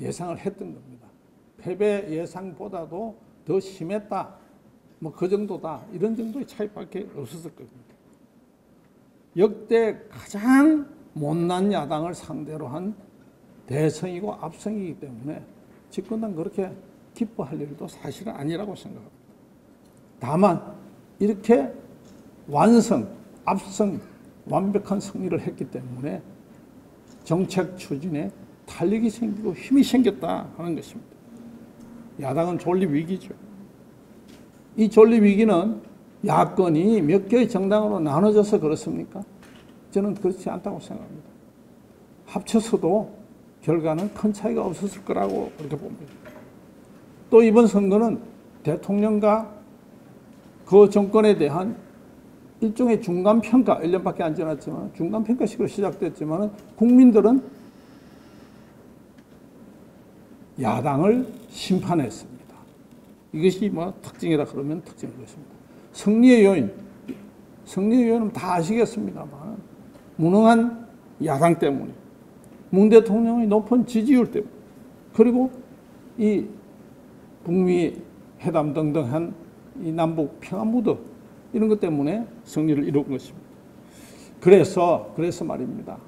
예상을 했던 겁니다. 패배 예상보다도 더 심했다. 뭐 그 정도다. 이런 정도의 차이밖에 없었을 겁니다. 역대 가장 못난 야당을 상대로 한 대성이고 압승이기 때문에 집권당 그렇게 기뻐할 일도 사실은 아니라고 생각합니다. 다만 이렇게 완성, 압승, 완벽한 승리를 했기 때문에 정책 추진에 탄력이 생기고 힘이 생겼다 하는 것입니다. 야당은 존립 위기죠. 이 존립 위기는 야권이 몇 개의 정당으로 나눠져서 그렇습니까? 저는 그렇지 않다고 생각합니다. 합쳐서도 결과는 큰 차이가 없었을 거라고 그렇게 봅니다. 또 이번 선거는 대통령과 그 정권에 대한 일종의 중간평가, 1년밖에 안 지났지만 중간평가식으로 시작됐지만 국민들은 야당을 심판했습니다. 이것이 뭐 특징이라 그러면 특징인 것입니다. 승리의 요인, 승리의 요인은 다 아시겠습니다만 무능한 야당 때문에 문 대통령의 높은 지지율 때문에 그리고 이 북미 회담 등등한 이 남북 평화 무드 이런 것 때문에 승리를 이룬 것입니다. 그래서 그래서 말입니다.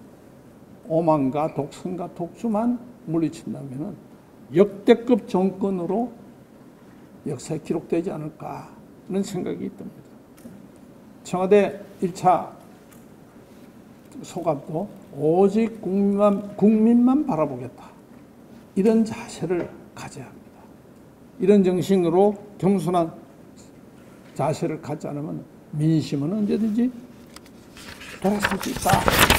오만과 독선과 독주만 물리친다면 역대급 정권으로 역사에 기록되지 않을까 하는 생각이 듭니다. 청와대 1차 소감도 오직 국민만, 국민만 바라보겠다. 이런 자세를 가져야 합니다. 이런 정신으로 겸손한 자세를 갖지 않으면 민심은 언제든지 돌아설 수 있다.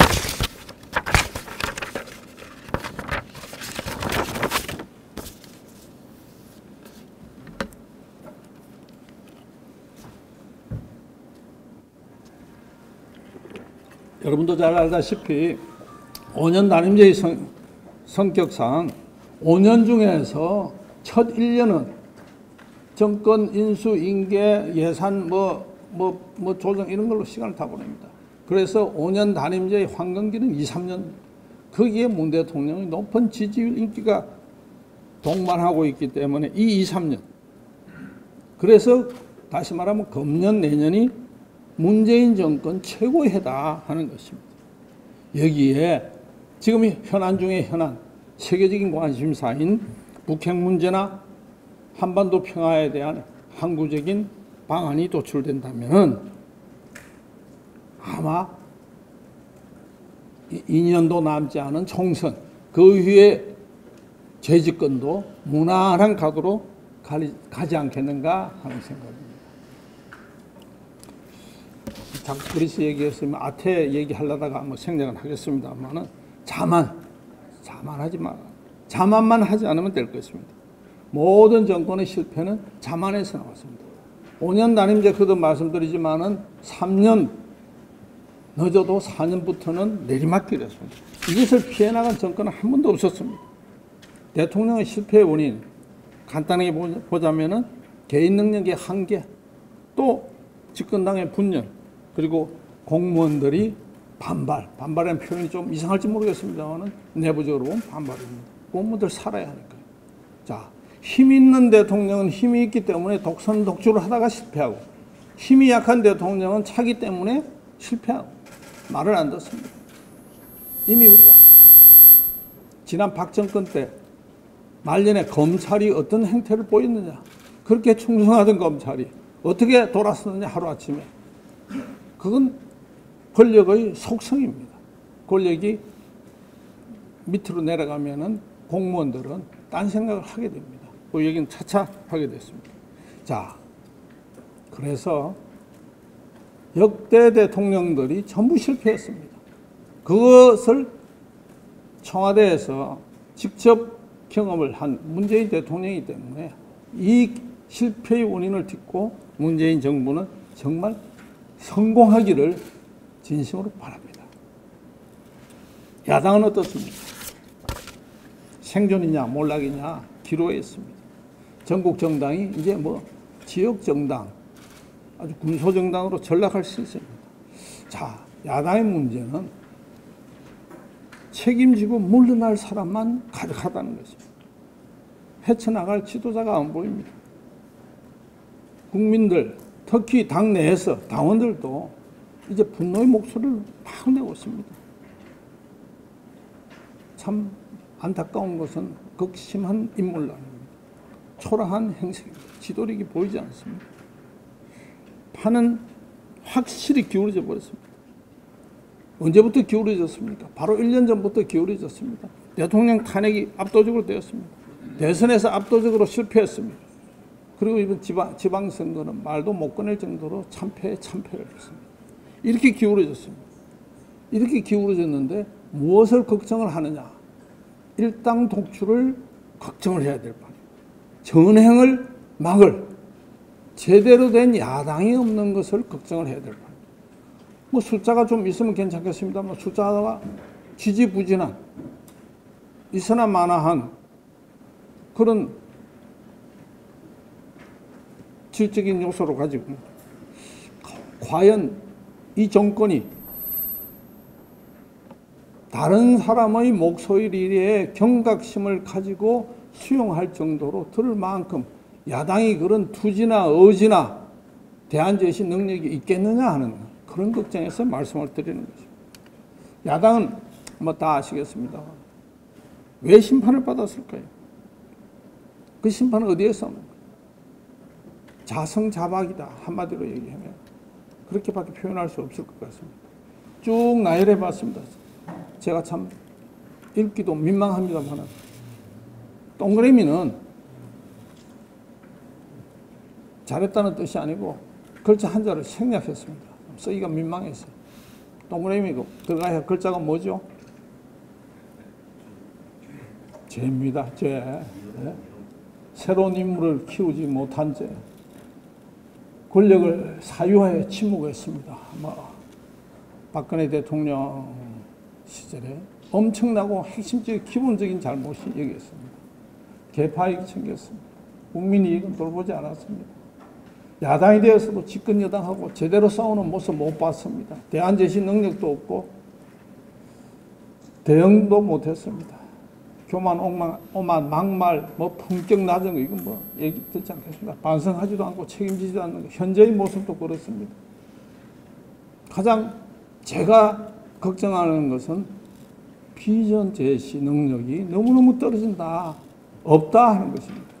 여러분도 잘 알다시피 5년 단임제의 성, 성격상 5년 중에서 첫 1년은 정권 인수, 인계, 예산, 뭐, 뭐, 뭐 조정 이런 걸로 시간을 다 보냅니다. 그래서 5년 단임제의 황금기는 2, 3년. 거기에 문 대통령의 높은 지지율 인기가 동반하고 있기 때문에 이 2, 3년. 그래서 다시 말하면 금년 내년이 문재인 정권 최고의 해다 하는 것입니다. 여기에 지금 현안 중에 현안, 세계적인 관심사인 북핵 문제나 한반도 평화에 대한 항구적인 방안이 도출된다면 아마 2년도 남지 않은 총선, 그 후에 재집권도 무난한 각으로 가지 않겠는가 하는 생각입니다. 그리스 얘기했으면 아태 얘기하려다가 뭐 생략은 하겠습니다만은 자만, 자만하지 마. 자만만 하지 않으면 될 것입니다. 모든 정권의 실패는 자만에서 나왔습니다. 5년 단임제 그도 말씀드리지만은 3년 늦어도 4년부터는 내리막길이었습니다. 이것을 피해 나간 정권은 한 번도 없었습니다. 대통령의 실패의 원인 간단하게 보자면은 개인 능력의 한계, 또 집권당의 분열, 그리고 공무원들이 반발, 반발하는 표현이 좀 이상할지 모르겠습니다만 내부적으로 보면 반발입니다. 공무원들 살아야 하니까. 자, 힘 있는 대통령은 힘이 있기 때문에 독선 독주를 하다가 실패하고 힘이 약한 대통령은 차기 때문에 실패하고 말을 안 듣습니다. 이미 우리가 지난 박정권 때 말년에 검찰이 어떤 행태를 보였느냐 그렇게 충성하던 검찰이 어떻게 돌아섰느냐 하루아침에 그건 권력의 속성입니다. 권력이 밑으로 내려가면은 공무원들은 딴 생각을 하게 됩니다. 그 얘기는 차차 하게 됐습니다. 자, 그래서 역대 대통령들이 전부 실패했습니다. 그것을 청와대에서 직접 경험을 한 문재인 대통령이기 때문에 이 실패의 원인을 딛고 문재인 정부는 정말 성공하기를 진심으로 바랍니다. 야당은 어떻습니까? 생존이냐 몰락이냐 기로에 있습니다. 전국 정당이 이제 뭐 지역 정당, 아주 군소 정당으로 전락할 수 있습니다. 자, 야당의 문제는 책임지고 물러날 사람만 가득하다는 것입니다. 헤쳐나갈 지도자가 안 보입니다. 국민들, 특히 당 내에서 당원들도 이제 분노의 목소리를 막 내고 있습니다. 참 안타까운 것은 극심한 인물난입니다. 초라한 행색입니다. 지도력이 보이지 않습니다. 판은 확실히 기울어져 버렸습니다. 언제부터 기울어졌습니까? 바로 1년 전부터 기울어졌습니다. 대통령 탄핵이 압도적으로 되었습니다. 대선에서 압도적으로 실패했습니다. 그리고 이번 지방, 지방선거는 말도 못 꺼낼 정도로 참패에 참패를 했습니다. 이렇게 기울어졌습니다. 이렇게 기울어졌는데 무엇을 걱정을 하느냐? 일당 독출을 걱정을 해야 될 판이에요. 전행을 막을 제대로 된 야당이 없는 것을 걱정을 해야 될 판이에요. 뭐 숫자가 좀 있으면 괜찮겠습니다만 숫자가 지지부진한 있으나 마나한 그런 질적인 요소를 가지고 과연 이 정권이 다른 사람의 목소리에 경각심을 가지고 수용할 정도로 들을 만큼 야당이 그런 투지나 의지나 대안 제시 능력이 있겠느냐 하는 그런 걱정에서 말씀을 드리는 것입니다. 야당은 뭐 다 아시겠습니다. 왜 심판을 받았을까요? 그 심판은 어디에서? 자성자박이다. 한마디로 얘기하면. 그렇게밖에 표현할 수 없을 것 같습니다. 쭉 나열해 봤습니다. 제가 참 읽기도 민망합니다만 동그라미는 잘했다는 뜻이 아니고 글자 한자를 생략했습니다. 쓰기가 민망해서. 동그라미고 들어가야 글자가 뭐죠? 죄입니다. 죄. 네? 새로운 인물을 키우지 못한 죄. 권력을 사유하여 침묵했습니다. 뭐 박근혜 대통령 시절에 엄청나고 핵심적인 기본적인 잘못이 여기 있습니다. 개파익 챙겼습니다. 국민 이익은 돌보지 않았습니다. 야당이 되어서도 집권 여당하고 제대로 싸우는 모습 못 봤습니다. 대안 제시 능력도 없고 대응도 못했습니다. 교만, 옥만, 오만, 막말, 뭐 품격 낮은 거 이건 뭐 얘기 듣지 않겠습니다. 반성하지도 않고 책임지지도 않는 거 현재의 모습도 그렇습니다. 가장 제가 걱정하는 것은 비전 제시 능력이 너무너무 떨어진다, 없다 하는 것입니다.